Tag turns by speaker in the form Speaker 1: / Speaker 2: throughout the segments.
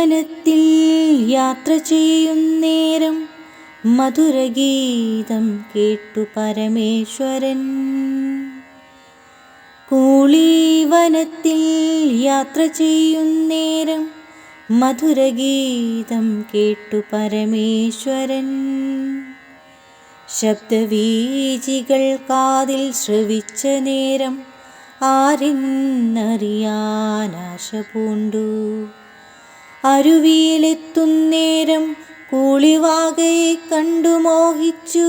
Speaker 1: കൂളിവനത്തിൽ യാത്ര ചെയ്യുന്നേരം മധുരഗീതം കേട്ടു പരമേശ്വരൻ. കൂളിവനത്തിൽ യാത്ര ചെയ്യുന്നേരം മധുരഗീതം കേട്ടു പരമേശ്വരൻ. ശബ്ദവീചികൾ കാതിൽ ശ്രവിച്ച നേരം ആരെന്നറിയാൻ ആശ പൂണ്ടു. അരുവിയിലെത്തുന്നേരം കൂളിവാകയെ കണ്ടു മോഹിച്ചു.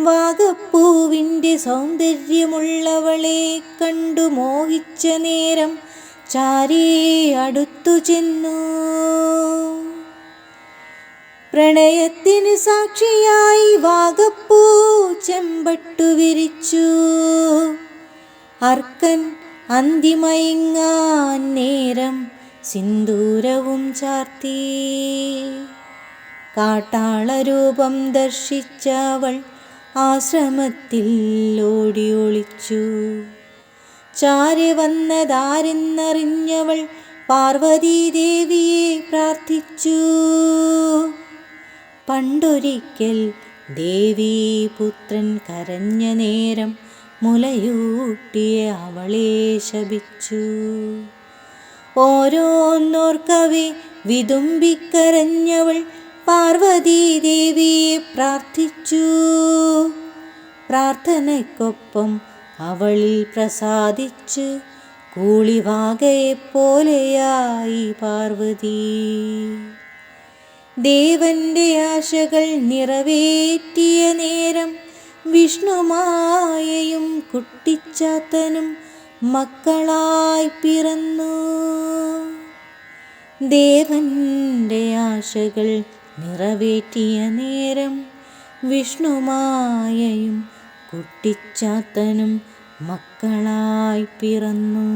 Speaker 1: വാഗപ്പൂവിന്റെ സൗന്ദര്യമുള്ളവളെ കണ്ടു മോഹിച്ച നേരം ചാരേ അടുത്തു ചെന്നു. പ്രണയത്തിന് സാക്ഷിയായി വാഗപ്പൂ ചെമ്പട്ടു വിരിച്ചു. അർക്കൻ അന്തിമയങ്ങാൻ നേരം സിന്ദൂരവും ചാർത്തി. കാട്ടാളരൂപം ദർശിച്ചവൾ ആശ്രമത്തിൽ ഓടി ഒളിച്ചു ചാരി വന്നതാരെന്നറിഞ്ഞവൾ പാർവതീദേവിയെ പ്രാർത്ഥിച്ചു. പണ്ടൊരിക്കൽ ദേവീപുത്രൻ കരഞ്ഞ നേരം മുലയൂട്ടിയ അവളെ ശപിച്ചു. ഓരോന്നോർക്കവെ വിതുമ്പിക്കരഞ്ഞവൾ പാർവതീദേവിയെ പ്രാർത്ഥിച്ചു. പ്രാർത്ഥനയ്ക്കൊപ്പം അവളിൽ പ്രസാദിച്ച് കൂളിവാകയെപ്പോലെയായി പാർവതി. ദേവന്റെ ആശകൾ നിറവേറ്റിയ നേരം വിഷ്ണുമായയും കുട്ടിച്ചാത്തനും മക്കളായി പിറന്നു. ദേവന്റെ ആശകൾ നിറവേറ്റിയ നേരം വിഷ്ണുമായയും കുട്ടിച്ചാത്തനും മക്കളായി പിറന്നു.